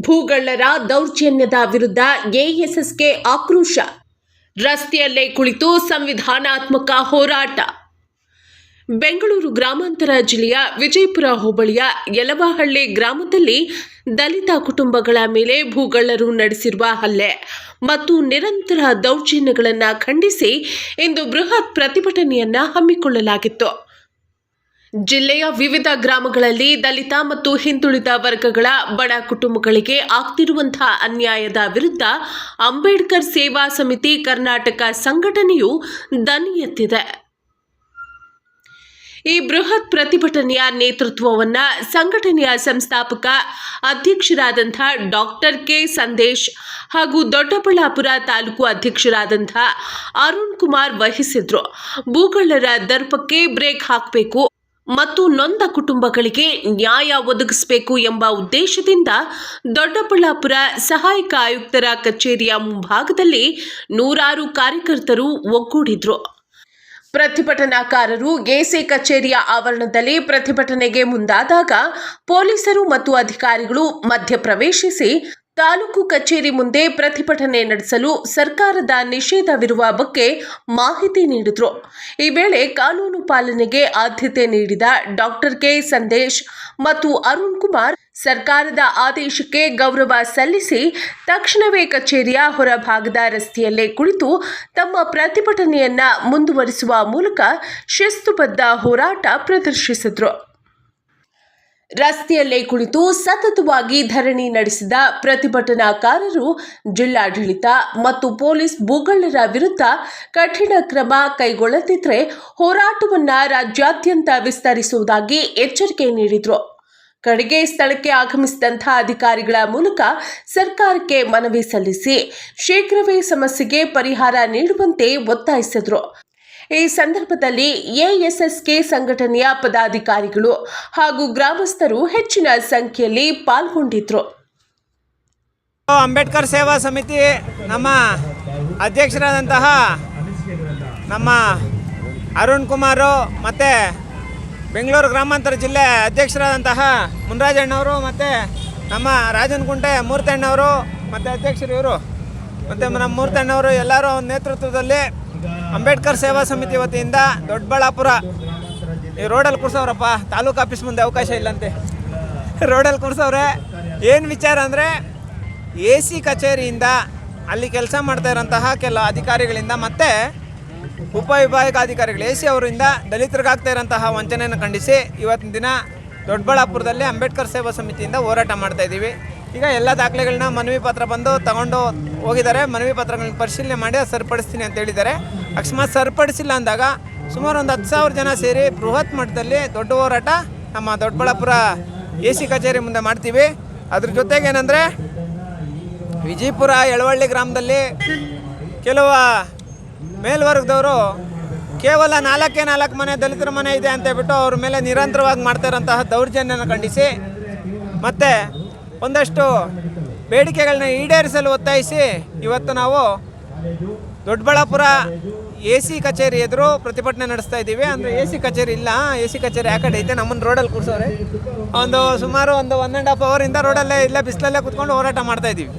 ಭೂಗಳ್ಳರ ದೌರ್ಜನ್ಯದ ವಿರುದ್ಧ ಎಎಸ್ಎಸ್ಗೆ ಆಕ್ರೋಶ. ರಸ್ತೆಯಲ್ಲೇ ಕುಳಿತು ಸಂವಿಧಾನಾತ್ಮಕ ಹೋರಾಟ. ಬೆಂಗಳೂರು ಗ್ರಾಮಾಂತರ ಜಿಲ್ಲೆಯ ವಿಜಯಪುರ ಹೋಬಳಿಯ ಯಲವಹಳ್ಳಿ ಗ್ರಾಮದಲ್ಲಿ ದಲಿತ ಕುಟುಂಬಗಳ ಮೇಲೆ ಭೂಗಳ್ಳರು ನಡೆಸಿರುವ ಹಲ್ಲೆ ಮತ್ತು ನಿರಂತರ ದೌರ್ಜನ್ಯಗಳನ್ನು ಖಂಡಿಸಿ ಇಂದು ಬೃಹತ್ ಪ್ರತಿಭಟನೆಯನ್ನ ಹಮ್ಮಿಕೊಳ್ಳಲಾಗಿತ್ತು. ಜಿಲ್ಲೆಯ ವಿವಿಧ ಗ್ರಾಮಗಳಲ್ಲಿ ದಲಿತ ಮತ್ತು ಹಿಂದುಳಿದ ವರ್ಗಗಳ ಬಡ ಕುಟುಂಬಗಳಿಗೆ ಆಗ್ತಿರುವಂತಹ ಅನ್ಯಾಯದ ವಿರುದ್ಧ ಅಂಬೇಡ್ಕರ್ ಸೇವಾ ಸಮಿತಿ ಕರ್ನಾಟಕ ಸಂಘಟನೆಯು ದನಿ ಎತ್ತಿದೆ. ಈ ಬೃಹತ್ ಪ್ರತಿಭಟನೆಯ ನೇತೃತ್ವವನ್ನ ಸಂಘಟನೆಯ ಸಂಸ್ಥಾಪಕ ಅಧ್ಯಕ್ಷರಾದಂಥ ಡಾಕ್ಟರ್ ಕೆ ಸಂದೇಶ್ ಹಾಗೂ ದೊಡ್ಡಬಳ್ಳಾಪುರ ತಾಲೂಕು ಅಧ್ಯಕ್ಷರಾದಂಥ ಅರುಣ್ ಕುಮಾರ್ ವಹಿಸಿದ್ರು. ಭೂಗಳ್ಳರ ದರ್ಪಕ್ಕೆ ಬ್ರೇಕ್ ಹಾಕಬೇಕು ಮತ್ತು ನೊಂದ ಕುಟುಂಬಗಳಿಗೆ ನ್ಯಾಯ ಒದಗಿಸಬೇಕು ಎಂಬ ಉದ್ದೇಶದಿಂದ ದೊಡ್ಡಬಳ್ಳಾಪುರ ಸಹಾಯಕ ಆಯುಕ್ತರ ಕಚೇರಿಯ ಮುಂಭಾಗದಲ್ಲಿ ನೂರಾರು ಕಾರ್ಯಕರ್ತರು ಒಗ್ಗೂಡಿದ್ರು. ಪ್ರತಿಭಟನಾಕಾರರು ಎಸಿ ಕಚೇರಿಯ ಆವರಣದಲ್ಲಿ ಪ್ರತಿಭಟನೆಗೆ ಮುಂದಾದಾಗ ಪೊಲೀಸರು ಮತ್ತು ಅಧಿಕಾರಿಗಳು ಮಧ್ಯಪ್ರವೇಶಿಸಿ ತಾಲೂಕು ಕಚೇರಿ ಮುಂದೆ ಪ್ರತಿಭಟನೆ ನಡೆಸಲು ಸರ್ಕಾರದ ನಿಷೇಧವಿರುವ ಬಗ್ಗೆ ಮಾಹಿತಿ ನೀಡಿದರು. ಈ ವೇಳೆ ಕಾನೂನು ಪಾಲನೆಗೆ ಆದ್ಯತೆ ನೀಡಿದ ಡಾಕ್ಟರ್ ಕೆ ಸಂದೇಶ್ ಮತ್ತು ಅರುಣ್ ಕುಮಾರ್ ಸರ್ಕಾರದ ಆದೇಶಕ್ಕೆ ಗೌರವ ಸಲ್ಲಿಸಿ ತಕ್ಷಣವೇ ಕಚೇರಿಯ ಹೊರಭಾಗದ ರಸ್ತೆಯಲ್ಲೇ ಕುಳಿತು ತಮ್ಮ ಪ್ರತಿಭಟನೆಯನ್ನ ಮುಂದುವರಿಸುವ ಮೂಲಕ ಶಿಸ್ತುಬದ್ಧ ಹೋರಾಟ ಪ್ರದರ್ಶಿಸಿದ್ರು. ರಸ್ತೆಯಲ್ಲೇ ಕುಳಿತು ಸತತವಾಗಿ ಧರಣಿ ನಡೆಸಿದ ಪ್ರತಿಭಟನಾಕಾರರು, ಜಿಲ್ಲಾಡಳಿತ ಮತ್ತು ಪೊಲೀಸ್ ಭೂಗಳ್ಳರ ವಿರುದ್ಧ ಕಠಿಣ ಕ್ರಮ ಕೈಗೊಳ್ಳದಿದ್ದರೆ ಹೋರಾಟವನ್ನು ರಾಜ್ಯಾದ್ಯಂತ ವಿಸ್ತರಿಸುವುದಾಗಿ ಎಚ್ಚರಿಕೆ ನೀಡಿದರು. ಕಡೆಗೆ ಸ್ಥಳಕ್ಕೆ ಆಗಮಿಸಿದಂಥ ಅಧಿಕಾರಿಗಳ ಮೂಲಕ ಸರ್ಕಾರಕ್ಕೆ ಮನವಿ ಸಲ್ಲಿಸಿ ಶೀಘ್ರವೇ ಸಮಸ್ಯೆಗೆ ಪರಿಹಾರ ನೀಡುವಂತೆ ಒತ್ತಾಯಿಸಿದರು. ಈ ಸಂದರ್ಭದಲ್ಲಿ ಎಎಸ್ಎಸ್ಕೆ ಸಂಘಟನೆಯ ಪದಾಧಿಕಾರಿಗಳು ಹಾಗೂ ಗ್ರಾಮಸ್ಥರು ಹೆಚ್ಚಿನ ಸಂಖ್ಯೆಯಲ್ಲಿ ಪಾಲ್ಗೊಂಡಿದ್ರು. ಅಂಬೇಡ್ಕರ್ ಸೇವಾ ಸಮಿತಿ ನಮ್ಮ ಅಧ್ಯಕ್ಷರಾದಂತಹ ನಮ್ಮ ಅರುಣ್ ಕುಮಾರು ಮತ್ತು ಬೆಂಗಳೂರು ಗ್ರಾಮಾಂತರ ಜಿಲ್ಲೆ ಅಧ್ಯಕ್ಷರಾದಂತಹ ಮುನ್ರಾಜಣ್ಣವರು ಮತ್ತು ನಮ್ಮ ರಾಜನಕುಂಟೆ ಮೂರ್ತಣ್ಣವರು ಮತ್ತು ಅಧ್ಯಕ್ಷರು ಇವರು. ಮತ್ತು ನಮ್ಮ ಮೂರ್ತಣ್ಣವರು ಎಲ್ಲರೂ ನೇತೃತ್ವದಲ್ಲಿ ಅಂಬೇಡ್ಕರ್ ಸೇವಾ ಸಮಿತಿ ವತಿಯಿಂದ ದೊಡ್ಡಬಳ್ಳಾಪುರ, ಈ ರೋಡಲ್ಲಿ ಕೂರ್ಸವ್ರಪ್ಪ ತಾಲೂಕು ಆಫೀಸ್ ಮುಂದೆ ಅವಕಾಶ ಇಲ್ಲಂತೆ. ರೋಡಲ್ಲಿ ಕೂರ್ಸವ್ರೆ ಏನು ವಿಚಾರ ಅಂದರೆ, ಎ ಸಿ ಕಚೇರಿಯಿಂದ ಅಲ್ಲಿ ಕೆಲಸ ಮಾಡ್ತಾ ಇರೋಂತಹ ಕೆಲ ಅಧಿಕಾರಿಗಳಿಂದ ಮತ್ತು ಉಪವಿಭಾಗಾಧಿಕಾರಿಗಳು ಎ ಸಿ ಅವರಿಂದ ದಲಿತರಿಗಾಗ್ತಾ ಇರೋಂತಹ ವಂಚನೆಯನ್ನು ಖಂಡಿಸಿ ಇವತ್ತಿನ ದಿನ ದೊಡ್ಡಬಳ್ಳಾಪುರದಲ್ಲಿ ಅಂಬೇಡ್ಕರ್ ಸೇವಾ ಸಮಿತಿಯಿಂದ ಹೋರಾಟ ಮಾಡ್ತಾ ಇದ್ದೀವಿ. ಈಗ ಎಲ್ಲ ದಾಖಲೆಗಳನ್ನ ಮನವಿ ಪತ್ರ ಬಂದು ತಗೊಂಡು ಹೋಗಿದ್ದಾರೆ. ಮನವಿ ಪತ್ರಗಳನ್ನ ಪರಿಶೀಲನೆ ಮಾಡಿ ಸರಿಪಡಿಸ್ತೀನಿ ಅಂತ ಹೇಳಿದ್ದಾರೆ. ಅಕಸ್ಮಾತ್ ಸರಿಪಡಿಸಿಲ್ಲ ಅಂದಾಗ ಸುಮಾರು ಒಂದು ಹತ್ತು ಸಾವಿರ ಜನ ಸೇರಿ ಬೃಹತ್ ಮಟ್ಟದಲ್ಲಿ ದೊಡ್ಡ ಹೋರಾಟ ನಮ್ಮ ದೊಡ್ಡಬಳ್ಳಾಪುರ ಎ ಸಿ ಕಚೇರಿ ಮುಂದೆ ಮಾಡ್ತೀವಿ. ಅದ್ರ ಜೊತೆಗೆ ಏನಂದರೆ ವಿಜಯಪುರ ಎಳವಳ್ಳಿ ಗ್ರಾಮದಲ್ಲಿ ಕೆಲವು ಮೇಲ್ವರ್ಗದವರು ಕೇವಲ ನಾಲ್ಕೇ ನಾಲ್ಕು ಮನೆ ದಲಿತರ ಮನೆ ಇದೆ ಅಂತ ಹೇಳ್ಬಿಟ್ಟು ಅವ್ರ ಮೇಲೆ ನಿರಂತರವಾಗಿ ಮಾಡ್ತಾ ಇರೋಂತಹ ದೌರ್ಜನ್ಯನ ಖಂಡಿಸಿ ಮತ್ತು ಒಂದಷ್ಟು ಬೇಡಿಕೆಗಳನ್ನ ಈಡೇರಿಸಲು ಒತ್ತಾಯಿಸಿ ಇವತ್ತು ನಾವು ದೊಡ್ಡಬಳ್ಳಾಪುರ ಎ ಸಿ ಕಚೇರಿ ಎದುರು ಪ್ರತಿಭಟನೆ ನಡೆಸ್ತಾ ಇದ್ದೀವಿ. ಅಂದರೆ ಎ ಸಿ ಕಚೇರಿ ಇಲ್ಲ. ಎ ಸಿ ಕಚೇರಿ ಆ ಕಡೆ ಐತೆ. ನಮ್ಮನ್ನು ರೋಡಲ್ಲಿ ಕೂರ್ಸೋರೆ. ಒಂದು ಸುಮಾರು ಒಂದು ಒನ್ ಆ್ಯಂಡ್ ಹಾಫ್ ಅವರಿಂದ ರೋಡಲ್ಲೇ ಇಲ್ಲ. ಬಿಸಿಲಲ್ಲೇ ಕುತ್ಕೊಂಡು ಹೋರಾಟ ಮಾಡ್ತಾ ಇದ್ದೀವಿ.